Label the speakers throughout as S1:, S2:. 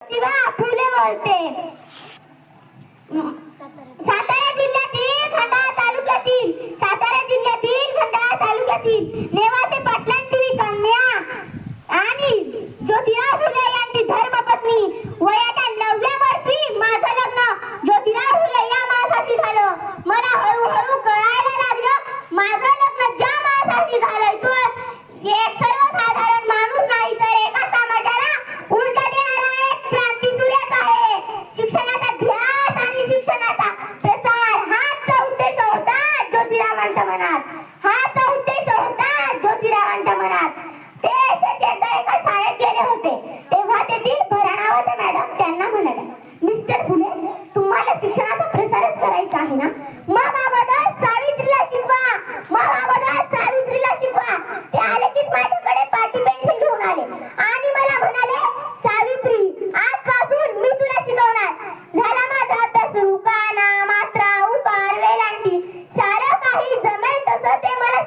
S1: प्रतिभा फुले बोलते सातारा जिल्ह्यातील खंडाळा तालुक्यातील सातारा जिल्ह्यातील खंडाळा तालुक्यातील नेवासे पाटलांची कन्या आणि ज्योतिराव फुले यांची धर्मपत्नी वयाच्या नवव्या वर्षी माझं लग्न. ज्योतिराव फुले या माणसाशी झालं. मला हळूहळू कळायला लागलं माझं लग्न ज्या माणसाशी झालंय तो एक सर्वसाधारण ज्योतिरावांच्या मनात. हा हाच उद्देश होता ज्योतिरावांच्या मनात.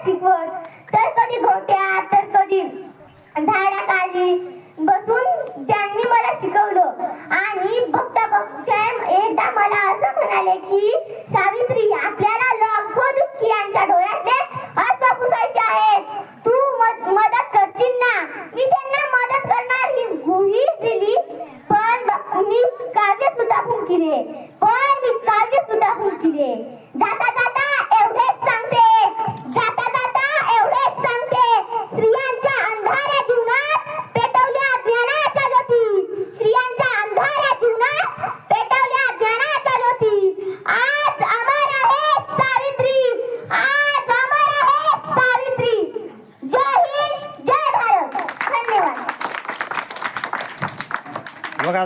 S1: शिकवत तर कधी घोट्या तर कधी झाडाखाली बसून त्यांनी मला शिकवलं. आणि बघता बघता एकदा मला असं म्हणाले की 僕
S2: は。